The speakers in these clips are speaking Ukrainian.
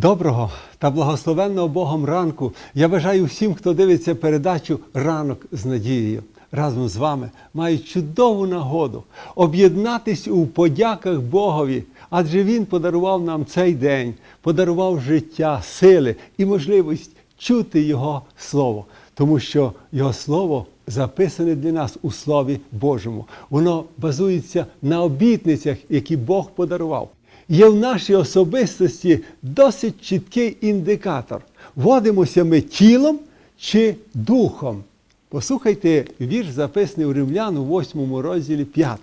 Доброго та благословенного Богом ранку. Я бажаю всім, хто дивиться передачу Ранок з надією. Разом з вами маю чудову нагоду об'єднатись у подяках Богові, адже Він подарував нам цей день, подарував життя, сили і можливість чути Його Слово, тому що Його Слово записане для нас у Слові Божому. Воно базується на обітницях, які Бог подарував. Є в нашій особистості досить чіткий індикатор. Водимося ми тілом чи духом. Послухайте вірш, записаний у Римлян у 8 розділі 5.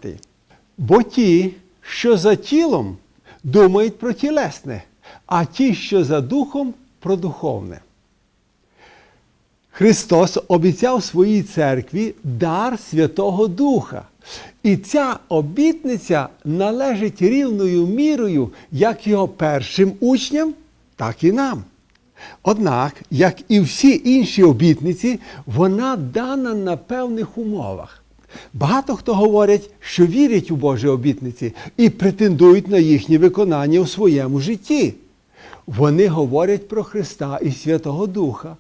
Бо ті, що за тілом, думають про тілесне, а ті, що за духом, про духовне. Христос обіцяв своїй церкві дар Святого Духа. І ця обітниця належить рівною мірою як його першим учням, так і нам. Однак, як і всі інші обітниці, вона дана на певних умовах. Багато хто говорять, що вірять у Божі обітниці і претендують на їхнє виконання у своєму житті. Вони говорять про Христа і Святого Духа.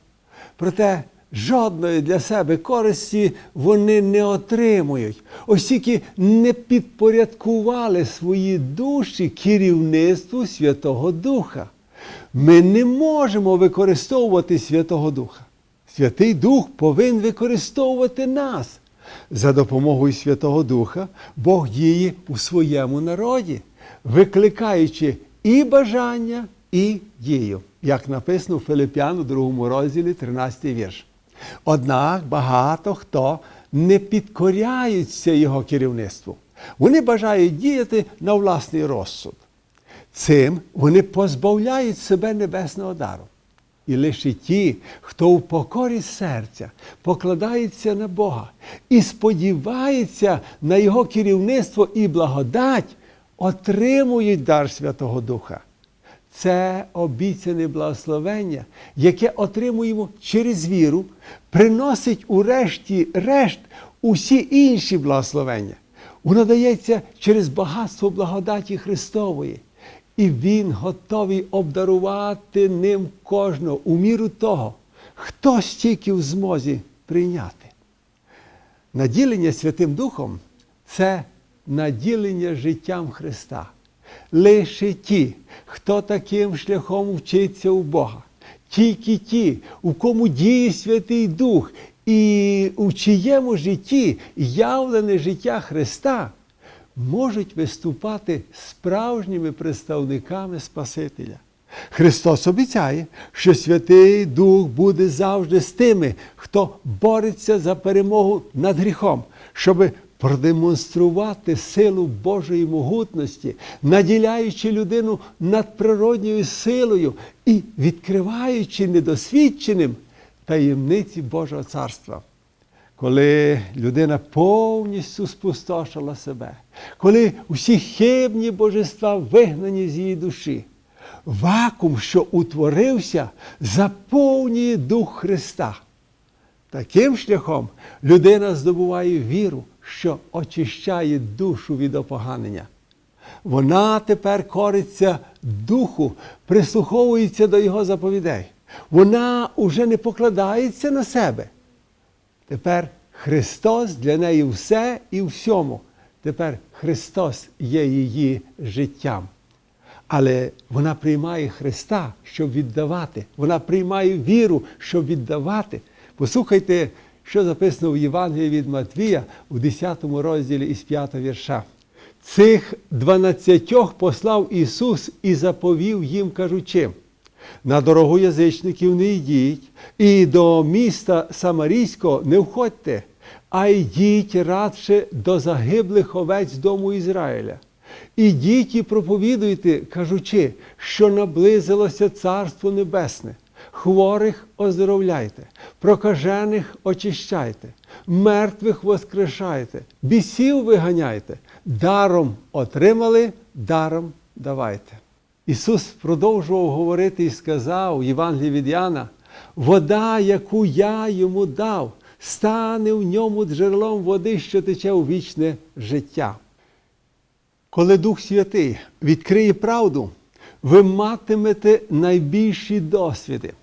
Проте жодної для себе користі вони не отримують, оскільки не підпорядкували свої душі керівництву Святого Духа. Ми не можемо використовувати Святого Духа. Святий Дух повинен використовувати нас. За допомогою Святого Духа Бог діє у своєму народі, викликаючи і бажання, і дію, як написано в Филип'ян у другому розділі, 13 вірш. Однак багато хто не підкоряються його керівництву. Вони бажають діяти на власний розсуд. Цим вони позбавляють себе небесного дару. І лише ті, хто в покорі серця покладається на Бога і сподівається на Його керівництво і благодать, отримують дар Святого Духа. Це обіцяне благословення, яке отримуємо через віру, приносить урешті решт усі інші благословення. Воно дається через багатство благодаті Христової. І Він готовий обдарувати ним кожного у міру того, хто стільки в змозі прийняти. Наділення Святим Духом це наділення життям Христа. Лише ті, хто таким шляхом вчиться у Бога, тільки ті, у кому діє Святий Дух, і у чиєму житті явлене життя Христа, можуть виступати справжніми представниками Спасителя. Христос обіцяє, що Святий Дух буде завжди з тими, хто бореться за перемогу над гріхом, щоби продемонструвати силу Божої могутності, наділяючи людину надприродньою силою і відкриваючи недосвідченим таємниці Божого царства. Коли людина повністю спустошила себе, коли усі хибні божества вигнані з її душі, вакуум, що утворився, заповнює Дух Христа. Таким шляхом людина здобуває віру, що очищає душу від опоганення. Вона тепер кориться духу, прислуховується до його заповідей. Вона уже не покладається на себе. Тепер Христос для неї все і всьому. Тепер Христос є її життям. Але вона приймає Христа, щоб віддавати. Вона приймає віру, щоб віддавати. Послухайте, що записано в Євангелії від Матвія у 10 розділі із 5 вірша. Цих дванадцятьох послав Ісус і заповів їм, кажучи, на дорогу язичників не йдіть, і до міста Самарійського не входьте, а йдіть радше до загиблих овець дому Ізраїля. Ідіть і проповідуйте, кажучи, що наблизилося Царство Небесне. Хворих оздоровляйте, прокажених очищайте, мертвих воскрешайте, бісів виганяйте, даром отримали, даром давайте. Ісус продовжував говорити і сказав Євангелії від Яна, вода, яку я йому дав, стане в ньому джерелом води, що тече у вічне життя. Коли Дух Святий відкриє правду, ви матимете найбільші досвіди.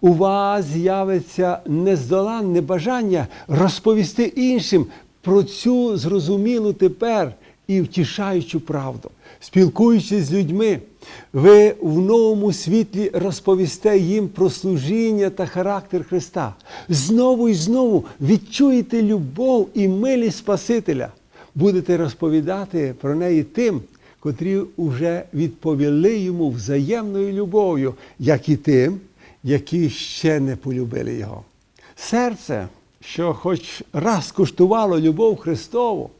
У вас з'явиться нездоланне бажання розповісти іншим про цю зрозумілу тепер і втішаючу правду. Спілкуючись з людьми, ви в новому світлі розповісте їм про служіння та характер Христа. Знову і знову відчуєте любов і милість Спасителя. Будете розповідати про неї тим, котрі вже відповіли йому взаємною любов'ю, як і тим, які ще не полюбили його. Серце, що хоч раз куштувало любов Христову,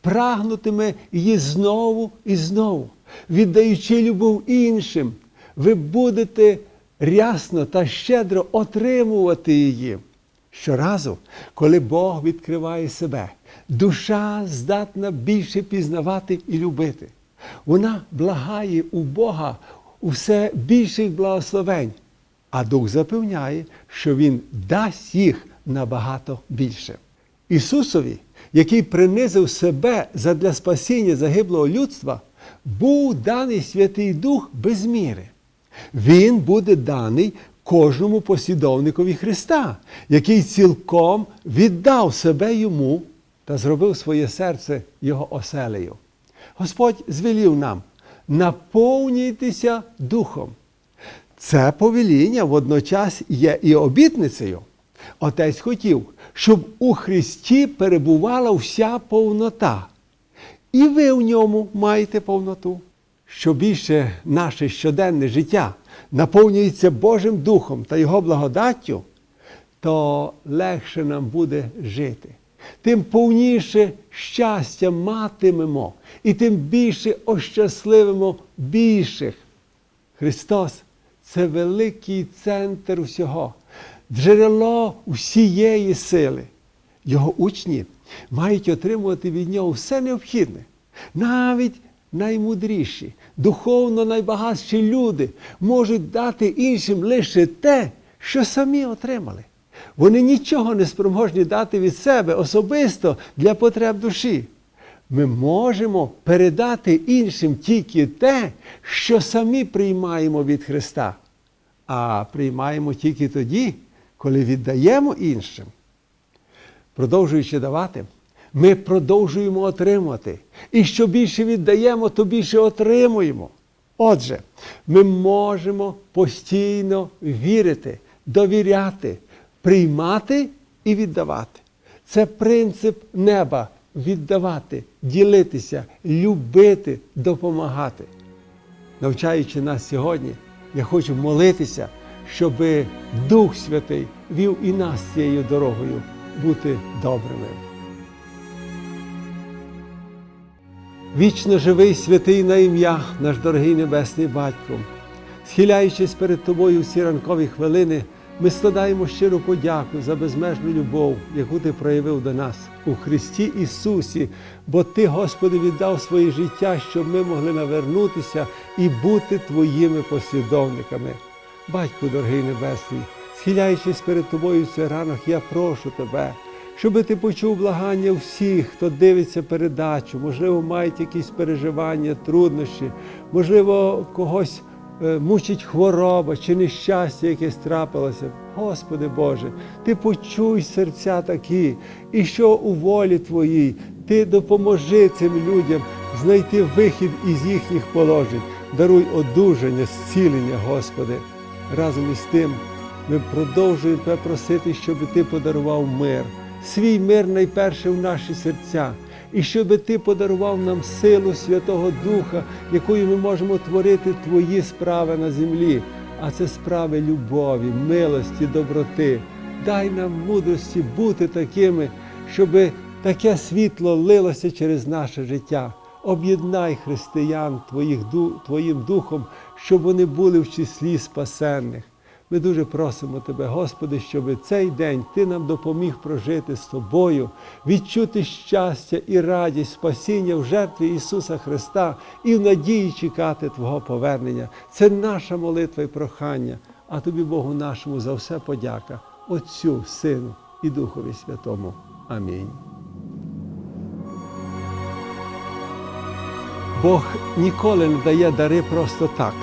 прагнутиме її знову і знову, віддаючи любов іншим, ви будете рясно та щедро отримувати її. Щоразу, коли Бог відкриває себе, душа здатна більше пізнавати і любити. Вона благає у Бога у все більших благословень, а Дух запевняє, що Він дасть їх набагато більше. Ісусові, який принизив себе задля спасіння загиблого людства, був даний Святий Дух без міри. Він буде даний кожному послідовникові Христа, який цілком віддав себе йому та зробив своє серце його оселею. Господь звелів нам наповнюйтеся духом. Це повеління водночас є і обітницею. Отець хотів, щоб у Христі перебувала вся повнота. І ви в ньому маєте повноту. Що більше наше щоденне життя наповнюється Божим Духом та Його благодаттю, то легше нам буде жити. Тим повніше щастя матимемо, і тим більше ощасливимо більших. Христос це великий центр всього, джерело всієї сили. Його учні мають отримувати від нього все необхідне, навіть наймудріші, духовно найбагатші люди можуть дати іншим лише те, що самі отримали. Вони нічого не спроможні дати від себе особисто для потреб душі. Ми можемо передати іншим тільки те, що самі приймаємо від Христа, а приймаємо тільки тоді, коли віддаємо іншим. Продовжуючи давати, ми продовжуємо отримувати. І що більше віддаємо, то більше отримуємо. Отже, ми можемо постійно вірити, довіряти, приймати і віддавати. Це принцип неба віддавати, ділитися, любити, допомагати. Навчаючи нас сьогодні, я хочу молитися, щоб Дух Святий вів і нас цією дорогою бути добрими. Вічно живий святий на ім'я, наш дорогий Небесний Батько. Схиляючись перед Тобою всі ранкові хвилини, ми складаємо щиру подяку за безмежну любов, яку Ти проявив до нас у Христі Ісусі, бо Ти, Господи, віддав своє життя, щоб ми могли навернутися і бути Твоїми послідовниками. Батько дорогий Небесний, схиляючись перед Тобою в цей ранок, я прошу Тебе, щоб ти почув благання всіх, хто дивиться передачу, можливо, мають якісь переживання, труднощі, можливо, когось мучить хвороба чи нещастя, якесь трапилося. Господи Боже, Ти почуй серця такі, і що у волі Твоїй, Ти допоможи цим людям знайти вихід із їхніх положень. Даруй одужання, зцілення, Господи. Разом із тим ми продовжуємо Тебе просити, щоб Ти подарував мир, свій мир найперше в наші серця, і щоб Ти подарував нам силу Святого Духа, якою ми можемо творити Твої справи на землі, а це справи любові, милості, доброти. Дай нам мудрості бути такими, щоб таке світло лилося через наше життя. Об'єднай християн твоїх, Твоїм духом, щоб вони були в числі спасенних. Ми дуже просимо Тебе, Господи, щоб цей день Ти нам допоміг прожити з Тобою, відчути щастя і радість, спасіння в жертві Ісуса Христа і в надії чекати Твого повернення. Це наша молитва і прохання, а Тобі, Богу нашому, за все подяка, Отцю, Сину і Духові Святому. Амінь. Бог ніколи не дає дари просто так.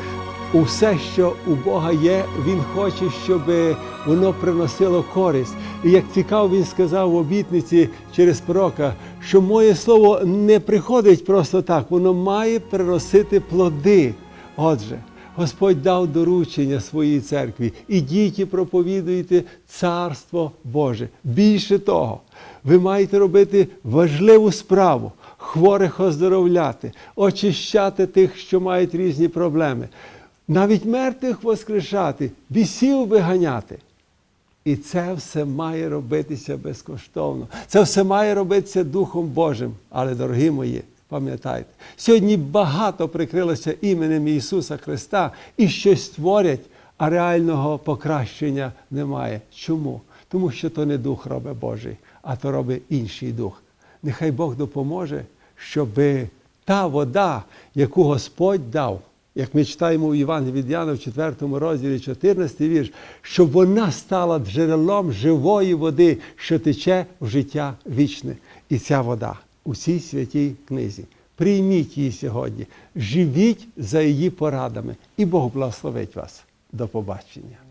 Усе, що у Бога є, Він хоче, щоб воно приносило користь. І як цікаво, він сказав в обітниці через пророка, що моє слово не приходить просто так, воно має приносити плоди. Отже, Господь дав доручення своїй церкві. Ідіть і проповідуйте Царство Боже. Більше того, ви маєте робити важливу справу хворих оздоровляти, очищати тих, що мають різні проблеми, навіть мертвих воскрешати, бісів виганяти. І це все має робитися безкоштовно. Це все має робитися Духом Божим. Але, дорогі мої, пам'ятайте, сьогодні багато прикрилося іменем Ісуса Христа і щось творять, а реального покращення немає. Чому? Тому що то не Дух робить Божий, а то робить інший дух. Нехай Бог допоможе, щоб та вода, яку Господь дав, як ми читаємо у Євангелії від Яна в 4 розділі 14 вірш, щоб вона стала джерелом живої води, що тече в життя вічне. І ця вода у цій святій книзі. Прийміть її сьогодні, живіть за її порадами, і Бог благословить вас. До побачення.